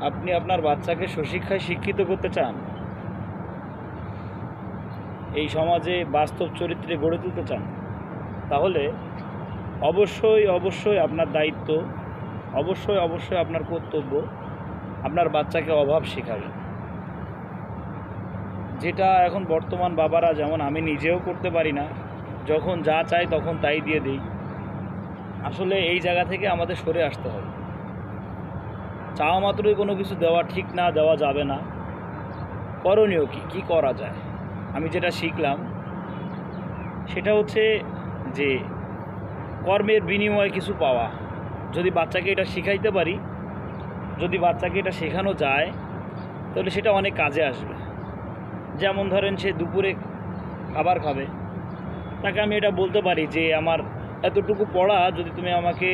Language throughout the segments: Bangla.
আপনি আপনার বাচ্চাকে সুশিক্ষায় শিক্ষিত করতে চান? এই সমাজে বাস্তব চরিত্রে গড়ে তুলতে চান? তাহলে অবশ্যই অবশ্যই আপনার দায়িত্ব, অবশ্যই অবশ্যই আপনার কর্তব্য আপনার বাচ্চাকে অভাব শেখাবেন যেটা এখন বর্তমান বাবারা যেমন আমি নিজেও করতে পারি না, যখন যা চাই তখন তাই দিয়ে দিই। আসলে এই জায়গা থেকে আমাদের সরে আসতে হবে। চাওয়া মাত্রই কোনো কিছু দেওয়া ঠিক না, দেওয়া যাবে না। করণীয় কি? কী করা যায়? আমি যেটা শিখলাম, সেটা হচ্ছে যে কর্মের বিনিময়ে কিছু পাওয়া। যদি বাচ্চাকে এটা শিখাইতে পারি, যদি বাচ্চাকে এটা শেখানো যায়, তাহলে সেটা অনেক কাজে আসবে। যেমন ধরেন সে দুপুরে খাবার খাবে, তাকে আমি এটা বলতে পারি যে আমার এতটুকু পড়া যদি তুমি আমাকে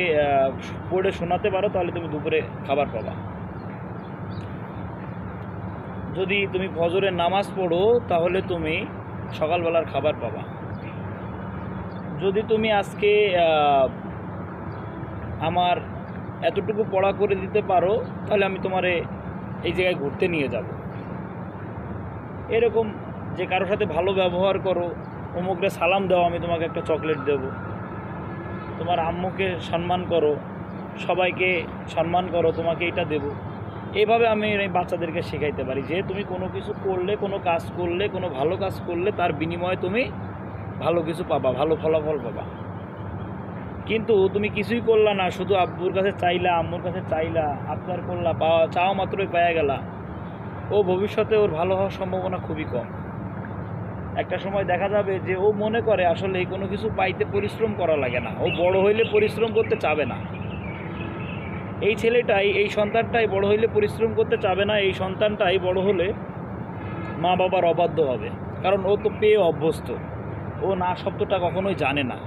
পড়ে শোনাতে পারো, তাহলে তুমি দুপুরে খাবার পাবা। যদি তুমি ফজরের নামাজ পড়ো, তাহলে তুমি সকালবেলার খাবার পাবা। যদি তুমি আজকে আমার এতটুকু পড়া করে দিতে পারো, তাহলে আমি তোমারে এই জায়গায় ঘুরতে নিয়ে যাব। এরকম যে কারোর সাথে ভালো ব্যবহার করো, অমুকরে সালাম দাও, আমি তোমাকে একটা চকলেট দেবো। তোমার আম্মুকে সম্মান করো, সবাইকে সম্মান করো, তোমাকে এটা দেবো। এইভাবে আমি এই বাচ্চাদেরকে শেখাইতে পারি যে তুমি কোনো কিছু করলে, কোনো কাজ করলে, কোনো ভালো কাজ করলে তার বিনিময়ে তুমি ভালো কিছু পাবা, ভালো ফলাফল পাবা। কিন্তু তুমি কিছুই করলা না, শুধু আব্বুর কাছে চাইলা, আম্মুর কাছে চাইলা আপনার করলা, পাওয়া, চাওয়া মাত্রই পাওয়া গেলা। ও ভবিষ্যতে ওর ভালো হওয়ার সম্ভাবনা খুবই কম। একটা সময় দেখা যাবে যে ও মনে করে আসলে কোনো কিছু পাইতে পরিশ্রম করা লাগে না। ও বড় হইলে পরিশ্রম করতে চাবে না। এই ছেলেটাই, এই সন্তানটাই বড় হইলে পরিশ্রম করতে চাবে না, এই সন্তানটাই বড় হলে মা বাবার অবাধ্য হবে। কারণ ও তো পেয়ে অভ্যস্ত। ও না শব্দটা কখনোই জানে না।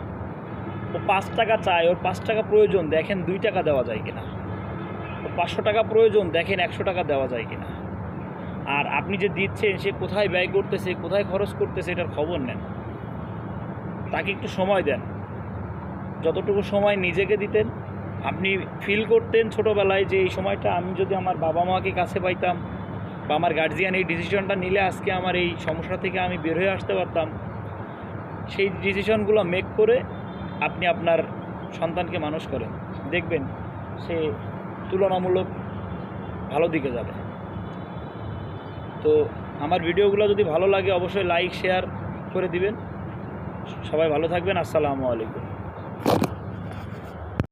ও পাঁচ টাকা চায়, ওর পাঁচ টাকা প্রয়োজন, দেখেন দুই টাকা দেওয়া যায় কিনা। ও পাঁচশো টাকা প্রয়োজন, দেখেন একশো টাকা দেওয়া যায় কিনা। আর আপনি যে দিচ্ছেন, সে কোথায় ব্যয় করতেছে, কোথায় খরচ করতেছে, এটার খবর নেন। তাকে একটু সময় দেন। যতটুকু সময় নিজেকে দিতেন, আপনি ফিল করতেন ছোটোবেলায় যে এই সময়টা আমি যদি আমার বাবা মাকে কাছে পাইতাম বা আমার গার্জিয়ান এই ডিসিশনটা নিলে আজকে আমার এই সমস্যা থেকে আমি বের হয়ে আসতে পারতাম। সেই ডিসিশনগুলো মেক করে আপনি আপনার সন্তানকে মানুষ করেন। দেখবেন সে তুলনামূলক ভালো দিকে যাবে। তো আমার ভিডিওগুলো যদি ভালো লাগে, অবশ্যই লাইক শেয়ার করে দিবেন। সবাই ভালো থাকবেন। আসসালামু আলাইকুম।